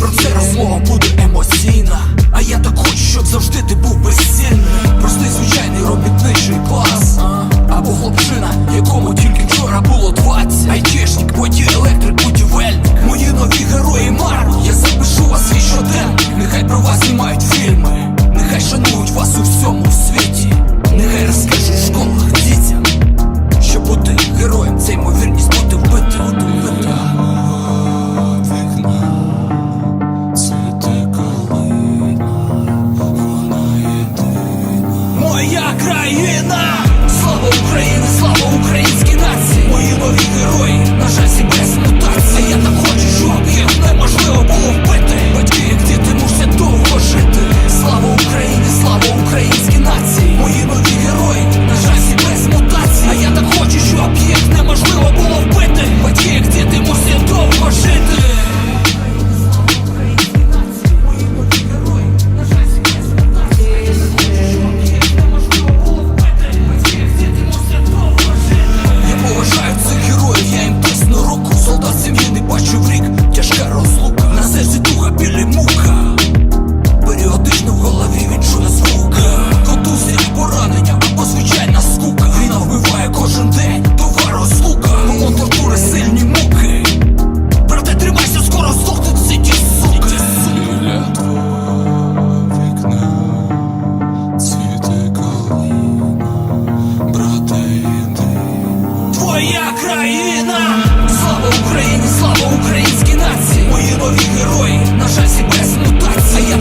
про це розмова буде емоційна. А я так хочу, щоб завжди ти Україна, слава Україні, слава українській нації, мої нові герої, на жаль, без мутації.